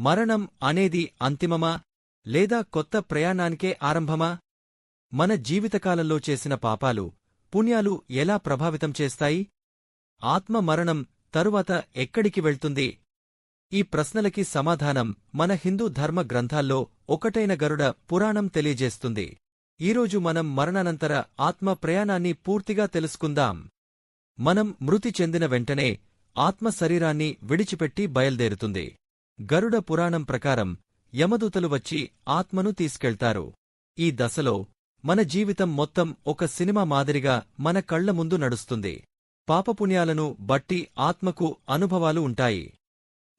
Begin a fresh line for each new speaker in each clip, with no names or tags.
మరణం అనేది అంతిమమా లేదా కొత్త ప్రయాణానికే ఆరంభమా? మన జీవితకాలంలో చేసిన పాపాలు పుణ్యాలు ఎలా ప్రభావితం చేస్తాయి? ఆత్మ మరణం తరువాత ఎక్కడికి వెళ్తుంది? ఈ ప్రశ్నలకి సమాధానం మన హిందూ ధర్మ గ్రంథాల్లో ఒకటైన గరుడ పురాణం తెలియజేస్తుంది. ఈరోజు మనం మరణానంతర ఆత్మ ప్రయాణాన్ని పూర్తిగా తెలుసుకుందాం. మనం మృతి చెందిన వెంటనే ఆత్మ శరీరాన్ని విడిచిపెట్టి బయల్దేరుతుంది. గరుడ పురాణం ప్రకారం యమదూతలు వచ్చి ఆత్మను తీసుకెళ్తారు. ఈ దశలో మన జీవితం మొత్తం ఒక సినిమా మాదిరిగా మన కళ్ళ ముందు నడుస్తుంది. పాపపుణ్యాలను బట్టి ఆత్మకు అనుభవాలు ఉంటాయి.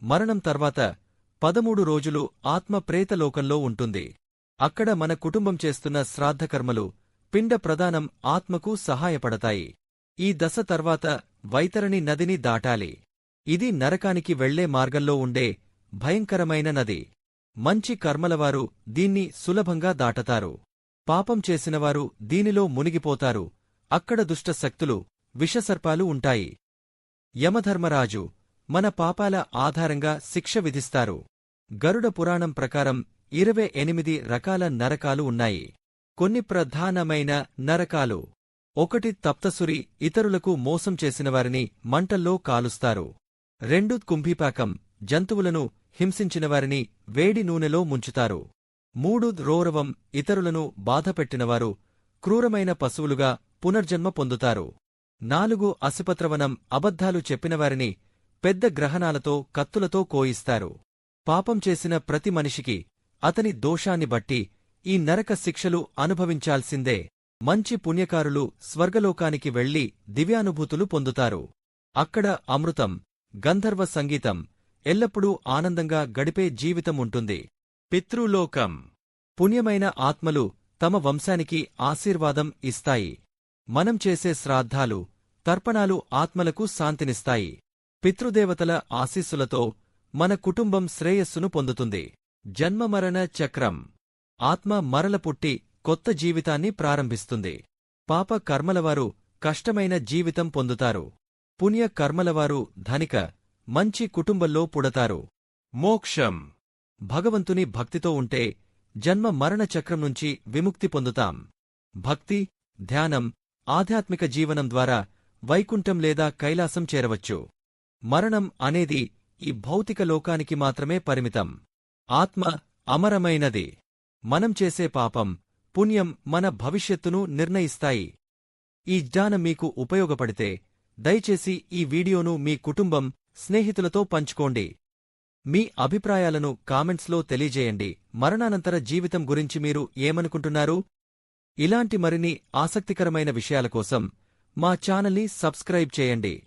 మరణం తర్వాత పదమూడు రోజులు ఆత్మ ప్రేతలోకంలో ఉంటుంది. అక్కడ మన కుటుంబం చేస్తున్న శ్రాద్ధకర్మలు పిండ ప్రదానం ఆత్మకు సహాయపడతాయి. ఈ దశ తర్వాత వైతరణి నదిని దాటాలి. ఇది నరకానికి వెళ్ళే మార్గంలో ఉండే భయంకరమైన నది. మంచి కర్మలవారు దీన్ని సులభంగా దాటతారు. పాపం చేసినవారు దీనిలో మునిగిపోతారు. అక్కడ దుష్ట శక్తులు విషసర్పాలు ఉంటాయి. యమధర్మరాజు మన పాపాల ఆధారంగా శిక్ష విధిస్తారు. గరుడ పురాణం ప్రకారం ఇరవై ఎనిమిది రకాల నరకాలు ఉన్నాయి. కొన్ని ప్రధానమైన నరకాలు. ఒకటి తప్తసురి ఇతరులకు మోసం చేసినవారిని మంటల్లో కాలుస్తారు. రెండు కుంభీపాకం జంతువులను హింసించినవారిని వేడి నూనెలో ముంచుతారు. మూడు రోరవం ఇతరులను బాధపెట్టినవారు క్రూరమైన పశువులుగా పునర్జన్మ పొందుతారు. నాలుగు అసుపత్రవనం అబద్ధాలు చెప్పినవారిని పెద్ద గ్రహణాలతో కత్తులతో కోయిస్తారు. పాపం చేసిన ప్రతి మనిషికి అతని దోషాన్ని బట్టి ఈ నరక శిక్షలు అనుభవించాల్సిందే. మంచి పుణ్యకారులు స్వర్గలోకానికి వెళ్ళి దివ్యానుభూతులు పొందుతారు. అక్కడ అమృతం గంధర్వ సంగీతం ఎల్లప్పుడూ ఆనందంగా గడిపే జీవితం ఉంటుంది. పితృలోకం. పుణ్యమైన ఆత్మలు తమ వంశానికి ఆశీర్వాదం ఇస్తాయి. మనం చేసే శ్రాద్ధాలు తర్పణాలు ఆత్మలకు శాంతినిస్తాయి. పితృదేవతల ఆశీస్సులతో మన కుటుంబం శ్రేయస్సును పొందుతుంది. జన్మమరణ చక్రం. ఆత్మ మరల పుట్టి కొత్త జీవితాన్ని ప్రారంభిస్తుంది. పాప కర్మలవారు కష్టమైన జీవితం పొందుతారు. పుణ్య కర్మలవారు ధనిక మంచి కుటుంబంలో పుడతారు. మోక్షం. భగవంతుని భక్తితో ఉంటే జన్మ మరణ చక్రం నుంచి విముక్తి పొందుతాం. భక్తి ధ్యానం ఆధ్యాత్మిక జీవనం ద్వారా వైకుంఠం లేదా కైలాసం చేరవచ్చు. మరణం అనేది ఈ భౌతిక లోకానికి మాత్రమే పరిమితం. ఆత్మ అమరమైనది. మనం చేసే పాపం పుణ్యం మన భవిష్యత్తును నిర్ణయిస్తాయి. ఈ జ్ఞానం మీకు ఉపయోగపడితే దయచేసి ఈ వీడియోను మీ కుటుంబం స్నేహితులతో పంచుకోండి. మీ అభిప్రాయాలను కామెంట్స్లో తెలియజేయండి. మరణానంతర జీవితం గురించి మీరు ఏమనుకుంటున్నారు? ఇలాంటి మరిన్ని ఆసక్తికరమైన విషయాల కోసం మా ఛానల్ని సబ్స్క్రైబ్ చేయండి.